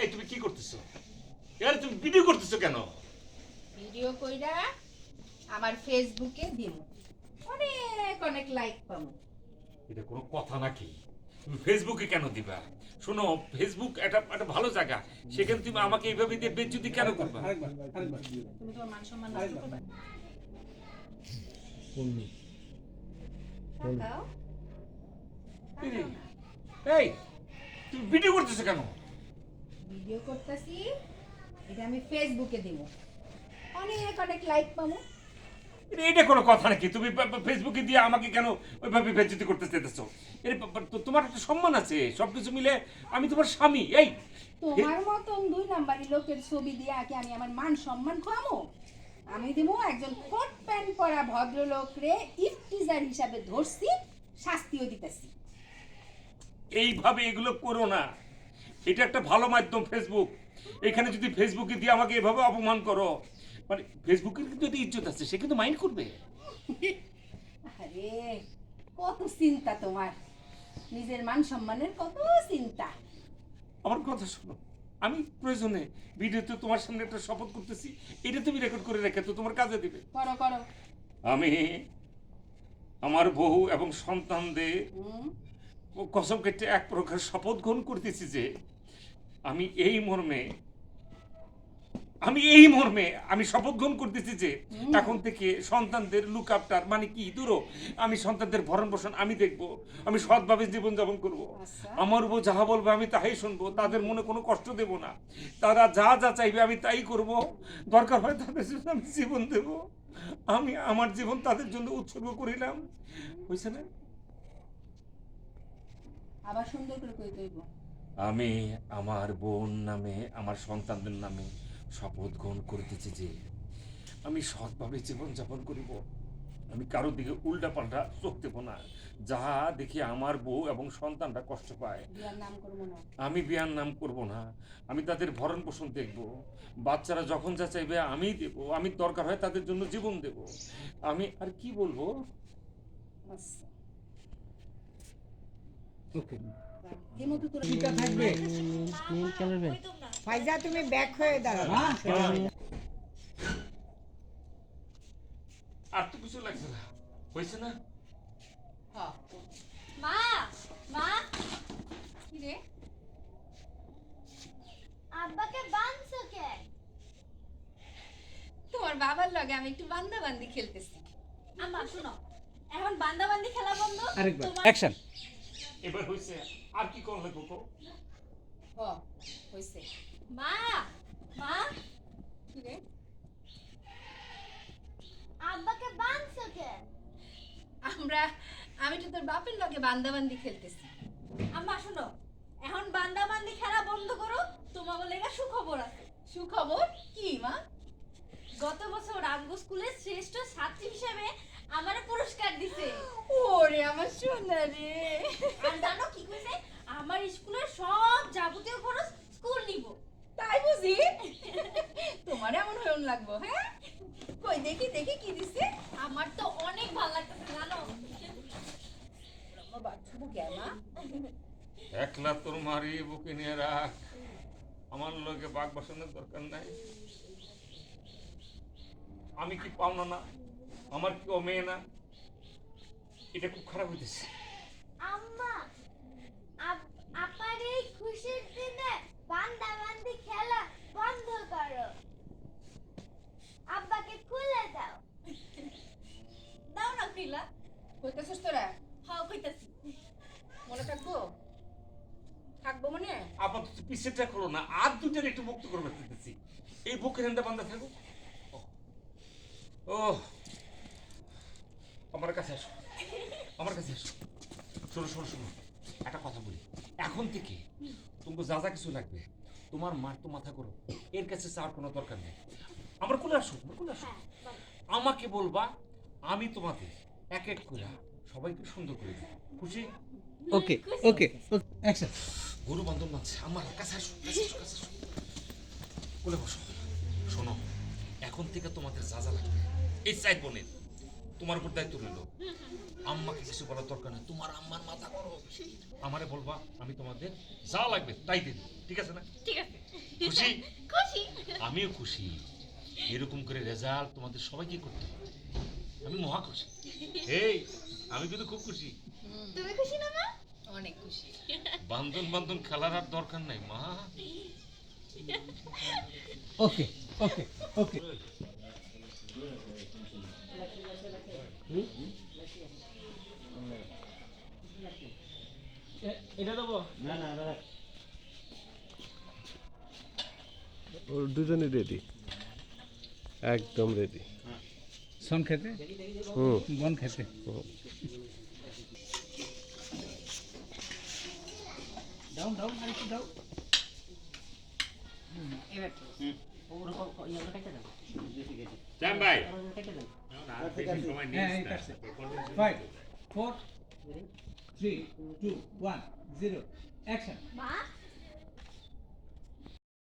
এই তুমি কি করতেছো? আরে তুমি ভিডিও করতেছো কেন? ভিডিও কইরা আমার ফেসবুকে দিন অনেক অনেক লাইক পাবো এটা কোনো কথা নাকি? তুমি ফেসবুকে কেন দিবা? শোনো ফেসবুক একটা একটা ভালো জায়গা। সেখানে তুমি আমাকে এইভাবে দিয়ে বেজ্জুতি কেন করবা? আরেকবার আরেকবার। তুমি তোমার মান সম্মান নষ্ট করবে? তাকাও এই তুমি ভিডিও করতেছো কেন? ভিডিও করতেছি এটা আমি ফেসবুকে দিব। অনেক অনেক লাইক পাবো। এটা- কোনো কথা নাকি? তুমি ফেসবুকে দিয়ে আমাকে কেন ওইভাবে বেজ্জুতি করতে তো- তোমার একটা সম্মান আছে সবকিছু মিলে আমি তোমার স্বামী এই। তোমার মতন দুই নাম্বারি লোকের ছবি দিয়ে আগে আমি আমার মান সম্মান খামো আমি দিব একজন কোট প্যান্ট পরা ভদ্রলোক রে ইফটিজার হিসাবে ধরছি শাস্তিও দিতেছি। এইভাবে এগুলো করো না। এটা একটা ভালো মাধ্যম ফেসবুক এখানে যদি ফেসবুকে দিয়ে আমাকে এভাবে অপমান করো মানে ফেসবুকের কিন্তু একটা ইজ্জত আছে সে কিন্তু মাইন্ড করবে। আরে কত চিন্তা তোমার। নিজের মান সম্মানের কত চিন্তা। আমার কথা শোনো আমি প্রয়োজনে ভিডিওতে তোমার সামনে একটা শপথ করতেছি এটা তুমি রেকর্ড করে রেখে তো তোমার কাজে দিবে। করো করো। আমি আমার বহু এবং সন্তানদের কসম কেটে এক প্রকার শপথ গ্রহণ করতেছি যে আমি এই মর্মে আমি এই মর্মে আমি শপথ গ্রহণ করতেছি যে এখন থেকে সন্তানদের লুক আপটার মানে কি দূরও আমি সন্তানদের ভরণ পোষণ আমি দেখব আমি সৎভাবে জীবনযাপন করব। আচ্ছা। আমার উপর যাহা বলবে আমি তাহাই শুনব তাদের মনে কোনো কষ্ট দেব না। তারা যা যা চাইবে আমি তাই করব। দরকার হয় তাদের জন্য আমি জীবন দেব। আমি আমার জীবন তাদের জন্য উৎসর্গ করিলাম। হয়েছে না? আবার সুন্দর করে কই কইব আমি আমার বোন নামে আমার সন্তানদের নামে শপথ গ্রহণ করিতেছি যে আমি সৎভাবে জীবনযাপন করিব। আমি কারোর দিকে উল্টা পাল্টা চোখ দেব না। যাহা দেখি আমার বউ এবং সন্তানরা কষ্ট পায়। আমি বিয়ার নাম করব না। আমি তাদের ভরণ পোষণ দেখব। বাচ্চারা যখন যা চাইবে আমি দেব। আমি দরকার হয় তাদের জন্য জীবন দেব। আমি আর কি বলব? আচ্ছা। ওকে দিমু তো তোর টিকা থাকবে ফাইজা তুমি ব্যাক হয়ে দাঁড়াও। হ্যাঁ। আর তো কিছু লাগছে না। হয়েছে না? হ্যাঁ মা মা। কি রে? আব্বাকে কে? তোমার বাবার লগে আমি একটু বান্দা বান্দি খেলতেছি। আম্মা শুনো। এখন বান্দাবান্দি খেলা বন্ধ। আরেকবার। অ্যাকশন এবার হয়েছে আর কি করলে কোকো হ হইছে। মা মা। কি রে? আব্বাকে বানছো কে? আমরা আমি তো তোর বাপের লগে বান্দা বান্দি খেলতেছি। আম্মা শুনো। এখন বান্দাবান্দি খেলা বন্ধ করো তোমার লেগে সুখবর আছে। সুখবর? কি মা? গত বছর আমগো স্কুলের শ্রেষ্ঠ ছাত্রী হিসেবে আমার পুরস্কার দিছে। ওরে আমার সোনা রে আর জানো কি কইছে আমার স্কুলের সব যাবতীয় খরচ স্কুল নিব। তাই বুঝি? তোমার এমন হয়ন লাগবো হ্যাঁ? কই দেখি দেখি কি দিছে। আমার তো অনেক ভালো লাগতেছে জানো? আমার বাচ্চা কেমা একলা তোর মারি বুকে নিয়ে রাখ। আমার লোকে বাঘ বসানোর দরকার নাই। আমি কি পাওনা না? আমার কি ও মেয়ে না? এটা খুব খারাপ হইতেছে। আম্মা আপার এই খুশির দিনে বান্দাবান্দি খেলা বন্ধ করো। আব্বাকে খুলে দাও। দাও না খুলা কইতেছিস তোরা? হাও কইতাছি। মনে থাকব? থাকব মনে? আপাতত পিছেটা খোলো না আর দুটার একটু মুক্ত করবে এই বুকের হেন্দা বান্দা থাকুক ও আমার কাছে আসো আমার কাছে আসো শোনো শোনো শোনো। একটা কথা বলি। এখন থেকে তোমাকে যা যা কিছু লাগবে তোমার মার তো মাথা করো এর কাছে চাওয়ার কোনো দরকার নেই। আমার কোলে আসো আমার কোলে আসো। হ্যাঁ আমাকে বলবা আমি তোমাদের এক এক করে সবাইকে সুন্দর করে দেবো। খুশি? ওকে ওকে অ্যাকশন গরু বান্ধব আছে আমার কাছে আসো কাছে আসো কাছে বসো। শোনো এখন থেকে তোমাদের যা যা লাগবে এই চাই বোনের তোমার উপর দায়িত্ব রইল। আম্মাকে কিছু বলার দরকার নেই। তোমার আম্মার মাথা করো আমারে বলবা আমি তোমাদের যা লাগবে তাই দেবো। ঠিক আছে না? ঠিক আছে। খুশি? খুশি। আমিও খুশি। এরকম করে রেজাল্ট তোমাদের সবাইকে করতে হবে। আমি মহা খুশি। এই আমি কিন্তু খুব খুশি। তুমি খুশি না মা? অনেক খুশি। বান্ধন বান্ধন খেলার আর দরকার নাই মা। ওকে ওকে ওকে। এটা দেবো? না না ওর দুজনই রেডি একদম রেডি সন খেতে? হুম। বন খেতে। ডাউন ডাউন আর একটু ডাউন এবার ভাই। Four three two one zero action